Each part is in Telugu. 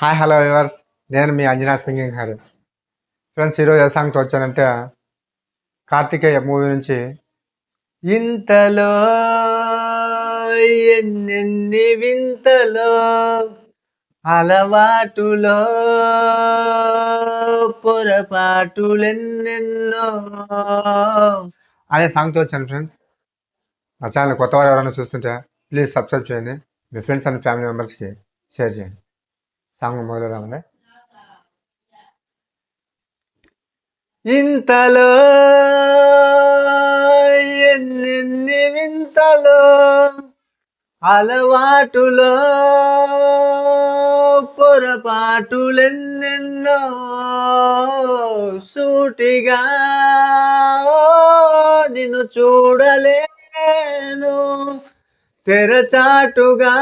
హాయ్ హలో వివర్స్ నేను మీ అంజనా సింగింగ్ హరి. ఫ్రెండ్స్ ఈరోజు ఏ సాంగ్తో వచ్చానంటే కార్తికేయ మూవీ నుంచి ఇంతలో ఎన్నెన్ని వింతలో అలవాటులో పొరపాటులెన్నెన్నో. అనే సాంగ్తో వచ్చాను ఫ్రెండ్స్ నా ఛానల్ కొత్త వారు ఎవరైనా చూస్తుంటే ప్లీజ్ సబ్స్క్రైబ్ చేయండి. మీ ఫ్రెండ్స్ అండ్ ఫ్యామిలీ మెంబర్స్కి షేర్ చేయండి. సాంగ్ మొదలుదామండి ఇంతలో ఎన్నెన్ని వింతలో అలవాటులో పొరపాటులెన్నెన్నో సూటిగా నిన్ను చూడలేను. తెరచాటుగా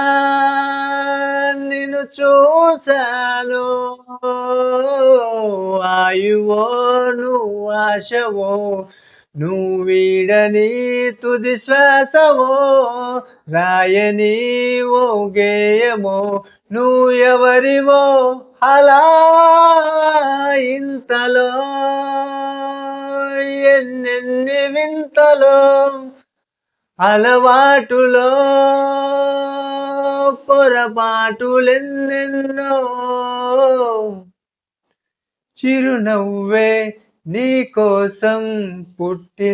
నిన్ను చూశాను. ఆయువో నువ్వు ఆశవో నువ్వు వీడని తుది శ్వాసవో రాయని ఓ గేయమో నువ్వు ఎవరివో అలా ఇంతలో ఎన్నెన్ని వింతలో అలవాటులో పొరపాటులెన్నెన్నో చిరునవ్వే నీ కోసం పుట్టిందనిపిస్తుంది.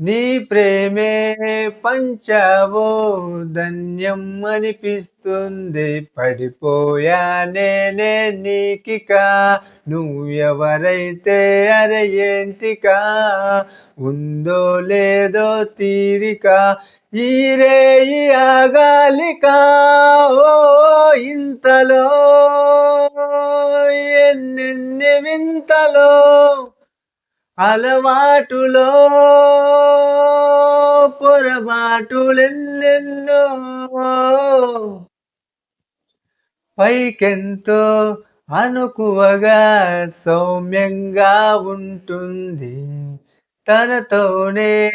నీ ప్రేమే పంచవో ధన్యం అనిపిస్తుంది. పడిపోయా నేనే నీకిక. నువ్వు ఎవరైతే అరే ఏంటికా? ఉందో లేదో తీరిక. ఈ ఆగాలిక. ఓ ఇంతలో ఎన్నెన్ని వింతలో అలవాటులో పొరబాటులెన్నెన్నో పైకెంతో అనుకువగా సౌమ్యంగా ఉంటుంది. తనతోనే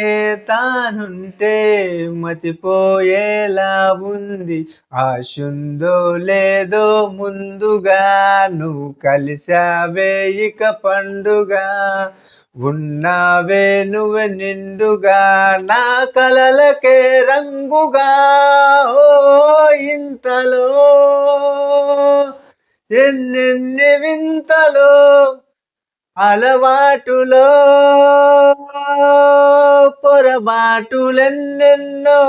తానుంటే మతిపోయేలా ఉంది. ఆశుందో లేదో ముందుగా నువ్వు కలిసావే ఇక పండుగ. ఉన్నావే నువ్వు నిండుగా నా కలలకే రంగుగా ఓ ఇంతలో ఎన్నెన్ని వింతలో అలవాటులో పొరబాటులెన్నెన్నో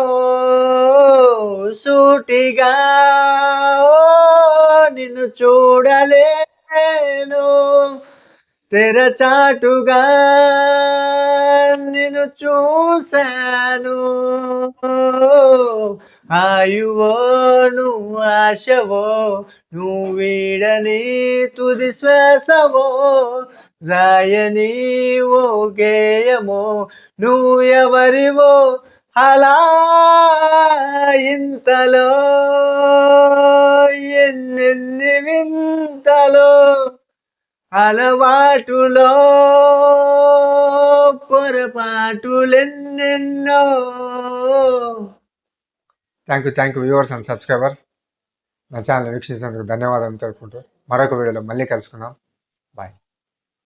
సూటిగా నిన్ను చూడలేను. తెరచాటుగా నిన్ను చూశాను. ఆయువో నువ్వు ఆశవో నువ్వు వీడని తుది శ్వాసవో రాయని ఓ గేయమో నువ్వు ఎవరివో అలా ఇంతలో ఎన్నెన్ని వింత అలవాటులో పొరపాటులెన్నెన్నో. Thank you thank you viewers and subscribers నా ఛానల్ వీక్షించినందుకు ధన్యవాదాలు తెలుపుకుంటూ మరొక వీడియోలో మళ్ళీ కలుసుకుందాం. బాయ్